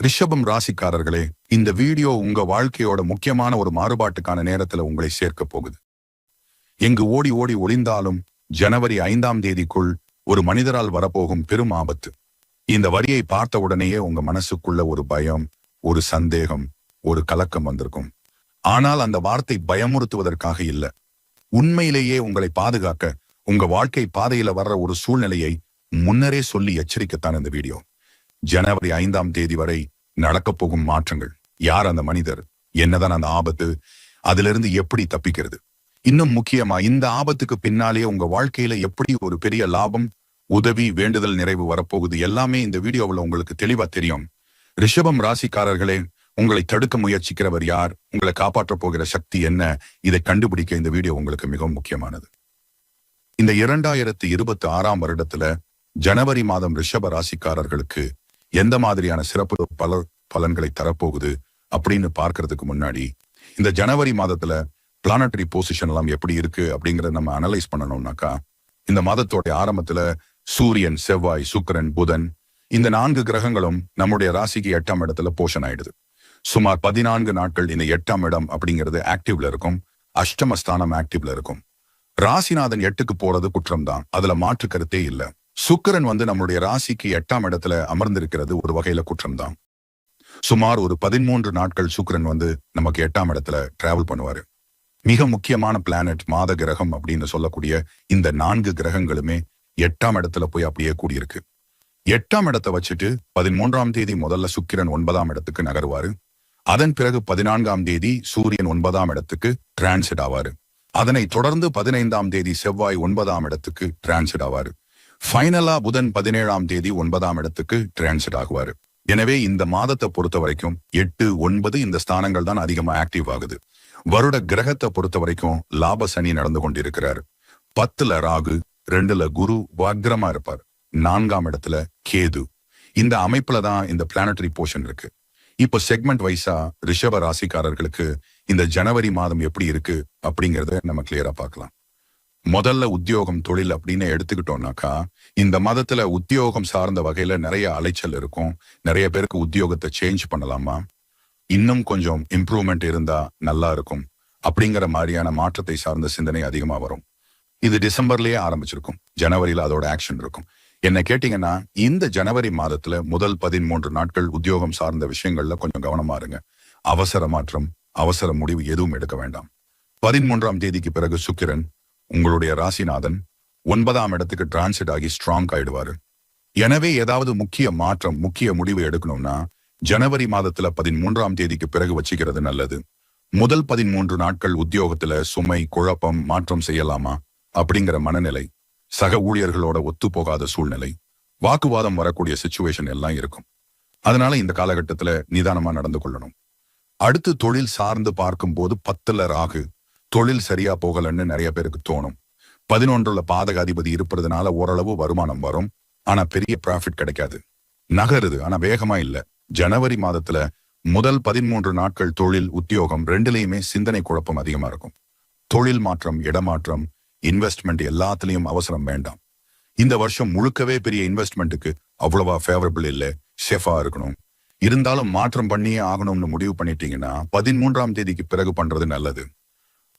ரிஷபம் ராசிக்காரர்களே இந்த வீடியோ உங்க வாழ்க்கையோட முக்கியமான ஒரு மாறுபாட்டுக்கான நேரத்துல உங்களை சேர்க்க போகுது. எங்கு ஓடி ஓடி ஒளிந்தாலும் ஜனவரி ஐந்தாம் தேதிக்குள் ஒரு மனிதரால் வரப்போகும் பெரும் ஆபத்து. இந்த வரியை பார்த்த உடனேயே உங்க மனசுக்குள்ள ஒரு பயம் ஒரு சந்தேகம் ஒரு கலக்கம் வந்திருக்கும். ஆனால் அந்த வார்த்தை பயமுறுத்துவதற்காக இல்ல. உண்மையிலேயே உங்களை பாதுகாக்க உங்க வாழ்க்கை பாதையில வர்ற ஒரு சூழ்நிலையை முன்னரே சொல்லி எச்சரிக்கத்தான் இந்த வீடியோ. ஜனவரி ஐந்தாம் தேதி வரை நடக்கப் போகும் மாற்றங்கள். யார் அந்த மனிதர்? என்னதான் அந்த ஆபத்து? அதிலிருந்து எப்படி தப்பிக்கிறது? இன்னும் முக்கியமா இந்த ஆபத்துக்கு பின்னாலே உங்க வாழ்க்கையில எப்படி ஒரு பெரிய லாபம் உதவி வேண்டுதல் நிறைவு வரப்போகுது? எல்லாமே இந்த வீடியோவில் உங்களுக்கு தெளிவா தெரியும். ரிஷபம் ராசிக்காரர்களே உங்களை தடுக்க முயற்சிக்கிறவர் யார்? உங்களை காப்பாற்ற போகிற சக்தி என்ன? இதை கண்டுபிடிக்க இந்த வீடியோ உங்களுக்கு மிகவும் முக்கியமானது. இந்த இரண்டாயிரத்தி இருபத்தி ஆறாம் வருடத்துல ஜனவரி மாதம் ரிஷப ராசிக்காரர்களுக்கு எந்த மாதிரியான சிறப்பு பல பலன்களை தரப்போகுது அப்படின்னு பார்க்கறதுக்கு முன்னாடி இந்த ஜனவரி மாதத்துல பிளானட்டரி பொசிஷன் எல்லாம் எப்படி இருக்கு அப்படிங்கறத நம்ம அனலைஸ் பண்ணணும்னாக்கா இந்த மாதத்தோட ஆரம்பத்துல சூரியன் செவ்வாய் சுக்கிரன் புதன் இந்த நான்கு கிரகங்களும் நம்முடைய ராசிக்கு எட்டாம் இடத்துல போஷன் ஆயிடுது. சுமார் பதினான்கு நாட்கள் இந்த எட்டாம் இடம் அப்படிங்கிறது ஆக்டிவ்ல இருக்கும். அஷ்டமஸ்தானம் ஆக்டிவ்ல இருக்கும். ராசிநாதன் எட்டுக்கு போறது குற்றம்தான் அதுல மாற்று கருத்தே இல்ல. சுக்கிரன் வந்து நம்மளுடைய ராசிக்கு எட்டாம் இடத்துல அமர்ந்திருக்கிறது ஒரு வகையில குற்றம்தான். சுமார் ஒரு பதிமூன்று நாட்கள் சுக்கிரன் வந்து நமக்கு எட்டாம் இடத்துல டிராவல் பண்ணுவாரு. மிக முக்கியமான பிளானட் மாத கிரகம் அப்படின்னு சொல்லக்கூடிய இந்த நான்கு கிரகங்களுமே எட்டாம் இடத்துல போய் அப்படியே கூடியிருக்கு. எட்டாம் இடத்தை வச்சுட்டு பதிமூன்றாம் தேதி முதல்ல சுக்கிரன் ஒன்பதாம் இடத்துக்கு நகருவாரு. அதன் பிறகு பதினான்காம் தேதி சூரியன் ஒன்பதாம் இடத்துக்கு டிரான்சிட் ஆவாரு. அதனை தொடர்ந்து பதினைந்தாம் தேதி செவ்வாய் ஒன்பதாம் இடத்துக்கு டிரான்சிட் ஆவாரு. ஃபைனலா புதன் பதினேழாம் தேதி ஒன்பதாம் இடத்துக்கு டிரான்சிட் ஆகுவாரு. எனவே இந்த மாதத்தை பொறுத்த வரைக்கும் எட்டு ஒன்பது இந்த ஸ்தானங்கள் தான் அதிகமா ஆக்டிவ் ஆகுது. வருட கிரகத்தை பொறுத்த வரைக்கும் லாப சனி நடந்து கொண்டிருக்கிறாரு. பத்துல ராகு ரெண்டுல குரு வக்ரமா இருப்பார். நான்காம் இடத்துல கேது. இந்த அமைப்புல தான் இந்த பிளானட்டரி போர்ஷன் இருக்கு. இப்போ செக்மெண்ட் வைஸா ரிஷப ராசிக்காரர்களுக்கு இந்த ஜனவரி மாதம் எப்படி இருக்கு அப்படிங்கறத நம்ம கிளியரா பார்க்கலாம். முதல்ல உத்தியோகம் தொழில் அப்படின்னு எடுத்துக்கிட்டோம்னாக்கா இந்த மதத்துல உத்தியோகம் சார்ந்த வகையில நிறைய அலைச்சல் இருக்கும். நிறைய பேருக்கு உத்தியோகத்தை சேஞ்ச் பண்ணலாமா? இன்னும் கொஞ்சம் இம்ப்ரூவ்மெண்ட் இருந்தா நல்லா இருக்கும். அப்படிங்கிற மாதிரியான மாற்றத்தை சார்ந்த சிந்தனை அதிகமா வரும். இது டிசம்பர்லயே ஆரம்பிச்சிருக்கும். ஜனவரியில அதோட ஆக்ஷன் இருக்கும். என்ன கேட்டீங்கன்னா இந்த ஜனவரி மாதத்துல முதல் பதிமூன்று நாட்கள் உத்தியோகம் சார்ந்த விஷயங்கள்ல கொஞ்சம் கவனமா இருங்க. அவசர மாற்றம் அவசர முடிவு எதுவும் எடுக்க வேண்டாம். பதிமூன்றாம் தேதிக்கு பிறகு சுக்கிரன் உங்களுடைய ராசிநாதன் ஒன்பதாம் இடத்துக்கு டிரான்சிட் ஆகி ஸ்ட்ராங் ஆயிடுவாரு. எனவே ஏதாவது முக்கிய மாற்றம் முக்கிய முடிவு எடுக்கணும்னா ஜனவரி மாதத்துல பதிமூன்றாம் தேதிக்கு பிறகு வச்சுக்கிறது நல்லது. முதல் பதிமூன்று நாட்கள் உத்தியோகத்துல சுமை குழப்பம் மாற்றம் செய்யலாமா? அப்படிங்கிற மனநிலை சக ஊழியர்களோட ஒத்து போகாத சூழ்நிலை வாக்குவாதம் வரக்கூடிய சுச்சுவேஷன் எல்லாம் இருக்கும். அதனால இந்த காலகட்டத்துல நிதானமா நடந்து கொள்ளணும். அடுத்து தொழில் சார்ந்து பார்க்கும்போது பத்துல ராகு தொழில் சரியா போகலன்னு நிறைய பேருக்கு தோணும். பதினொன்றுல பாதக அதிபதி இருப்பதுனால ஓரளவு வருமானம் வரும். ஆனா பெரிய ப்ராஃபிட் கிடைக்காது. நகருது ஆனா வேகமா இல்ல. ஜனவரி மாதத்துல முதல் பதிமூன்று நாட்கள் தொழில் உத்தியோகம் ரெண்டுலேயுமே சிந்தனை குழப்பம் அதிகமா இருக்கும். தொழில் மாற்றம் இடமாற்றம் இன்வெஸ்ட்மெண்ட் எல்லாத்துலயும் அவசரம் வேண்டாம். இந்த வருஷம் முழுக்கவே பெரிய இன்வெஸ்ட்மெண்ட்டுக்கு அவ்வளவா ஃபேவரபிள் இல்ல. சேஃபா இருக்கணும். இருந்தாலும் மாற்றம் பண்ணியே ஆகணும்னு முடிவு பண்ணிட்டீங்கன்னா பதிமூன்றாம் தேதிக்கு பிறகு பண்றது நல்லது.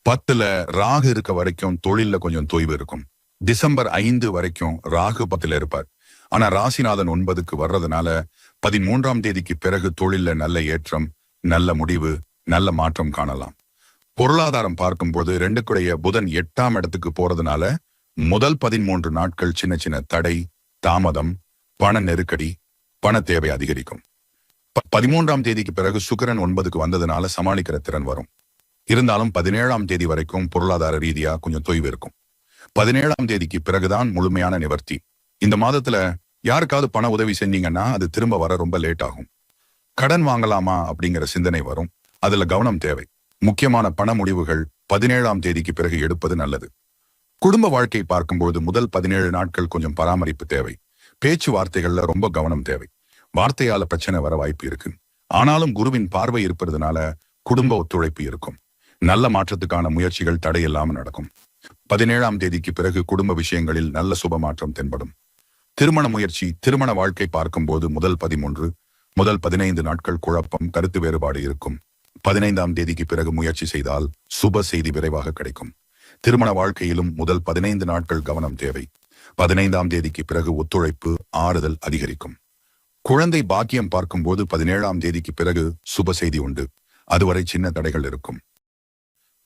பத்துல ராகு இருக்க வரைக்கும் தொழில்ல கொஞ்சம் தொய்வு இருக்கும். டிசம்பர் ஐந்து வரைக்கும் ராகு பத்துல இருப்பார். ஆனா ராசிநாதன் ஒன்பதுக்கு வர்றதுனால பதிமூன்றாம் தேதிக்கு பிறகு தொழில்ல நல்ல ஏற்றம் நல்ல முடிவு நல்ல மாற்றம் காணலாம். பொருளாதாரம் பார்க்கும்போது ரெண்டுக்குடைய புதன் எட்டாம் இடத்துக்கு போறதுனால முதல் பதிமூன்று நாட்கள் சின்ன சின்ன தடை தாமதம் பண நெருக்கடி பண தேவை அதிகரிக்கும். பதிமூன்றாம் தேதிக்கு பிறகு சுக்கரன் ஒன்பதுக்கு வந்ததுனால சமாளிக்கிற திறன் வரும். இருந்தாலும் பதினேழாம் தேதி வரைக்கும் பொருளாதார ரீதியா கொஞ்சம் தொய்வு இருக்கும். பதினேழாம் தேதிக்கு பிறகுதான் முழுமையான நிவர்த்தி. இந்த மாதத்துல யாருக்காவது பண உதவி செஞ்சீங்கன்னா அது திரும்ப வர ரொம்ப லேட் ஆகும். கடன் வாங்கலாமா அப்படிங்கிற சிந்தனை வரும். அதுல கவனம் தேவை. முக்கியமான பண முடிவுகள் பதினேழாம் தேதிக்கு பிறகு எடுப்பது நல்லது. குடும்ப வாழ்க்கை பார்க்கும்போது முதல் பதினேழு நாட்கள் கொஞ்சம் பராமரிப்பு தேவை. பேச்சுவார்த்தைகள்ல ரொம்ப கவனம் தேவை. வார்த்தையால பிரச்சனை வர வாய்ப்பு இருக்கு. ஆனாலும் குருவின் பார்வை இருப்பதுனால குடும்ப ஒத்துழைப்பு இருக்கும். நல்ல மாற்றத்துக்கான முயற்சிகள் தடையில்லாமல் நடக்கும். பதினேழாம் தேதிக்கு பிறகு குடும்ப விஷயங்களில் நல்ல சுப மாற்றம் தென்படும். திருமண முயற்சி திருமண வாழ்க்கை பார்க்கும்போது முதல் பதிமூன்று முதல் பதினைந்து நாட்கள் குழப்பம் கருத்து வேறுபாடு இருக்கும். பதினைந்தாம் தேதிக்கு பிறகு முயற்சி செய்தால் சுப செய்தி விரைவாக கிடைக்கும். திருமண வாழ்க்கையிலும் முதல் பதினைந்து நாட்கள் கவனம் தேவை. பதினைந்தாம் தேதிக்கு பிறகு ஒத்துழைப்பு ஆறுதல் அதிகரிக்கும். குழந்தை பாக்கியம் பார்க்கும்போது பதினேழாம் தேதிக்கு பிறகு சுப செய்தி உண்டு. அதுவரை சின்ன தடைகள் இருக்கும்.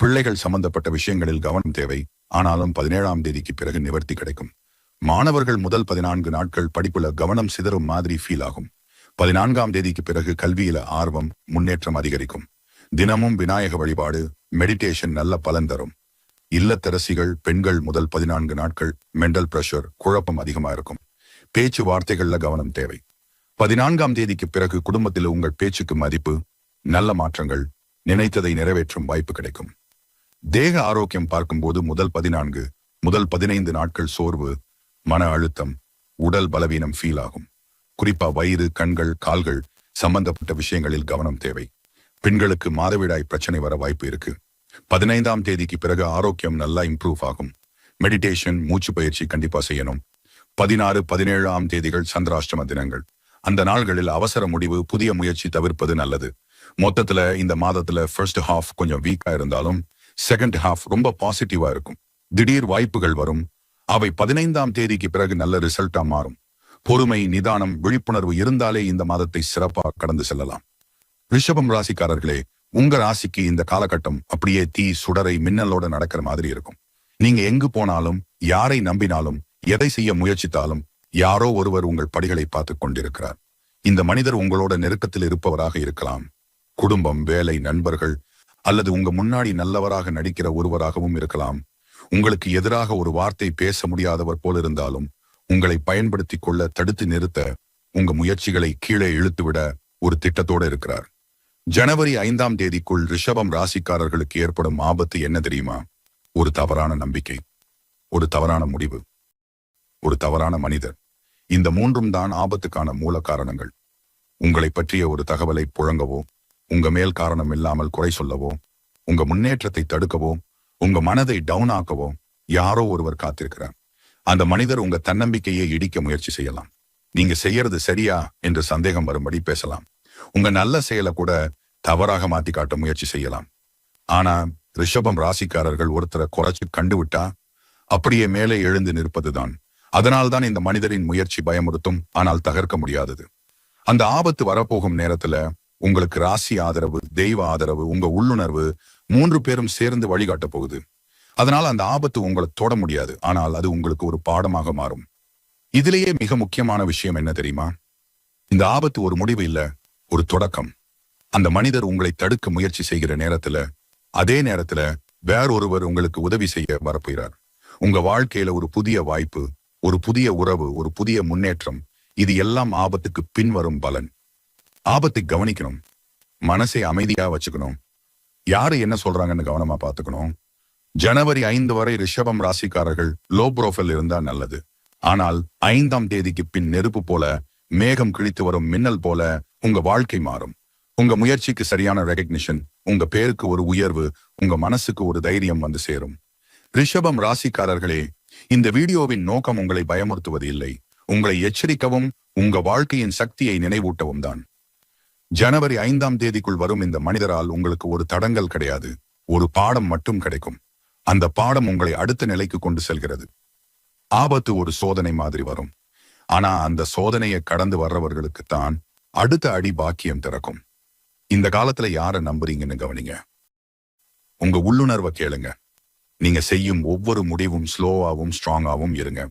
பிள்ளைகள் சம்பந்தப்பட்ட விஷயங்களில் கவனம் தேவை. ஆனாலும் பதினேழாம் தேதிக்கு பிறகு நிவர்த்தி கிடைக்கும். மாணவர்கள் முதல் பதினான்கு நாட்கள் படிப்புல கவனம் சிதறும் மாதிரி ஃபீல் ஆகும். பதினான்காம் தேதிக்கு பிறகு கல்வியில ஆர்வம் முன்னேற்றம் அதிகரிக்கும். தினமும் விநாயக வழிபாடு மெடிடேஷன் நல்ல பலன் தரும். இல்லத்தரசிகள் பெண்கள் முதல் பதினான்கு நாட்கள் மெண்டல் பிரஷர் குழப்பம் அதிகமா இருக்கும். பேச்சு வார்த்தைகள்ல கவனம் தேவை. பதினான்காம் தேதிக்கு பிறகு குடும்பத்தில் உங்கள் பேச்சுக்கு மதிப்பு நல்ல மாற்றங்கள் நினைத்ததை நிறைவேற்றும் வாய்ப்பு கிடைக்கும். தேக ஆரோக்கியம் பார்க்கும்போது முதல் பதினான்கு முதல் பதினைந்து நாட்கள் சோர்வு மன அழுத்தம் உடல் பலவீனம் ஃபீல் ஆகும். குறிப்பா வயிறு கண்கள் கால்கள் சம்பந்தப்பட்ட விஷயங்களில் கவனம் தேவை. பெண்களுக்கு மாதவிடாய் பிரச்சனை வர வாய்ப்பு இருக்கு. பதினைந்தாம் தேதிக்கு பிறகு ஆரோக்கியம் நல்லா இம்ப்ரூவ் ஆகும். மெடிடேஷன் மூச்சு பயிற்சி கண்டிப்பா செய்யணும். பதினாறு பதினேழாம் தேதிகள் சந்திராஷ்டம தினங்கள். அந்த நாள்களில் அவசர முடிவு புதிய முயற்சி தவிர்ப்பது நல்லது. மொத்தத்துல இந்த மாதத்துல ஃபர்ஸ்ட் ஹாஃப் கொஞ்சம் வீக்கா இருந்தாலும் செகண்ட் ஹாஃப் ரொம்ப பாசிட்டிவா இருக்கும். திடீர் வாய்ப்புகள் வரும். அவை பதினைந்தாம் தேதிக்கு பிறகு நல்ல ரிசல்ட்டா மாறும். பொறுமை நிதானம் விழிப்புணர்வு இருந்தாலே இந்த மாதத்தை சிறப்பா கடந்து செல்லலாம். ரிஷபம் ராசிக்காரர்களே உங்க ராசிக்கு இந்த காலகட்டம் அப்படியே தீ சுடரை மின்னலோட நடக்கிற மாதிரி இருக்கும். நீங்க எங்கு போனாலும் யாரை நம்பினாலும் எதை செய்ய முயற்சித்தாலும் யாரோ ஒருவர் உங்கள் படிகளை பார்த்து கொண்டிருக்கிறார். இந்த மனிதர் உங்களோட நெருக்கத்தில் இருப்பவராக இருக்கலாம். குடும்பம் வேலை நண்பர்கள் அல்லது உங்க முன்னாடி நல்லவராக நடிக்கிற ஒருவராகவும் இருக்கலாம். உங்களுக்கு எதிராக ஒரு வார்த்தை பேச முடியாதவர் போல் இருந்தாலும் உங்களை பயன்படுத்தி கொள்ள தடுத்து நிறுத்த உங்க முயற்சிகளை கீழே இழுத்துவிட ஒரு திட்டத்தோட இருக்கிறார். ஜனவரி ஐந்தாம் தேதிக்குள் ரிஷபம் ராசிக்காரர்களுக்கு ஏற்படும் ஆபத்து என்ன தெரியுமா? ஒரு தவறான நம்பிக்கை ஒரு தவறான முடிவு ஒரு தவறான மனிதர். இந்த மூன்றும் தான் ஆபத்துக்கான மூல காரணங்கள் உங்களை பற்றிய ஒரு தகவலை புழங்கவோ உங்க மேல் காரணம் இல்லாமல் குறை சொல்லவோ உங்க முன்னேற்றத்தை தடுக்கவோ உங்க மனதை டவுன் ஆக்கவோ யாரோ ஒருவர் காத்திருக்கிறார். அந்த மனிதர் உங்க தன்னம்பிக்கையை இடிக்க முயற்சி செய்யலாம். நீங்க செய்யறது சரியா என்று சந்தேகம் வரும்படி பேசலாம். உங்க நல்ல செயலை கூட தவறாக மாத்தி காட்ட முயற்சி செய்யலாம். ஆனா ரிஷபம் ராசிக்காரர்கள் ஒருத்தரை குறைச்சு கண்டுவிட்டா அப்படியே மேலே எழுந்து நிற்பதுதான். அதனால்தான் இந்த மனிதரின் முயற்சி பயமுறுத்தும் ஆனால் தகர்க்க முடியாதது. அந்த ஆபத்து வரப்போகும் நேரத்துல உங்களுக்கு ராசி ஆதரவு தெய்வ ஆதரவு உங்க உள்ளுணர்வு மூன்று பேரும் சேர்ந்து வழிகாட்ட போகுது. அதனால அந்த ஆபத்து உங்களை தொட முடியாது. ஆனால் அது உங்களுக்கு ஒரு பாடமாக மாறும். இதிலேயே மிக முக்கியமான விஷயம் என்ன தெரியுமா? இந்த ஆபத்து ஒரு முடிவு இல்ல ஒரு தொடக்கம். அந்த மனிதர் உங்களை தடுக்க முயற்சி செய்கிற நேரத்துல அதே நேரத்துல வேறொருவர் உங்களுக்கு உதவி செய்ய வரப்போகிறார். உங்க வாழ்க்கையில ஒரு புதிய வாய்ப்பு ஒரு புதிய உறவு ஒரு புதிய முன்னேற்றம் இது எல்லாம் ஆபத்துக்கு பின்வரும் பலன். ஆபத்தை கவனிக்கணும். மனசை அமைதியா வச்சுக்கணும். யாரு என்ன சொல்றாங்கன்னு கவனமா பாத்துக்கணும் ஜனவரி ஐந்து வரை ரிஷபம் ராசிக்காரர்கள் லோ ப்ரோஃபைல் இருந்தா நல்லது. ஆனால் ஐந்தாம் தேதிக்கு பின் நெருப்பு போல மேகம் கிழித்து வரும் மின்னல் போல உங்க வாழ்க்கை மாறும். உங்க முயற்சிக்கு சரியான ரெகக்னிஷன் உங்க பேருக்கு ஒரு உயர்வு உங்க மனசுக்கு ஒரு தைரியம் வந்து சேரும். ரிஷபம் ராசிக்காரர்களே இந்த வீடியோவின் நோக்கம் உங்களை பயமுறுத்துவது இல்லை உங்களை எச்சரிக்கவும் உங்க வாழ்க்கையின் சக்தியை நினைவூட்டவும் தான். ஜனவரி ஐந்தாம் தேதிக்குள் வரும் இந்த மனிதரால் உங்களுக்கு ஒரு தடங்கல் கிடையாது. ஒரு பாடம் மட்டும் கிடைக்கும். அந்த பாடம் உங்களை அடுத்த நிலைக்கு கொண்டு செல்கிறது. ஆபத்து ஒரு சோதனை மாதிரி வரும். ஆனா அந்த சோதனையை கடந்து வர்றவர்களுக்கு தான் அடுத்த அடி பாக்கியம் திறக்கும். இந்த காலத்துல யார நம்புறீங்கன்னு கவனிங்க. உங்க உள்ளுணர்வை கேளுங்க. நீங்க செய்யும் ஒவ்வொரு முடிவும் ஸ்லோவாவும் ஸ்ட்ராங்காகவும் இருங்க.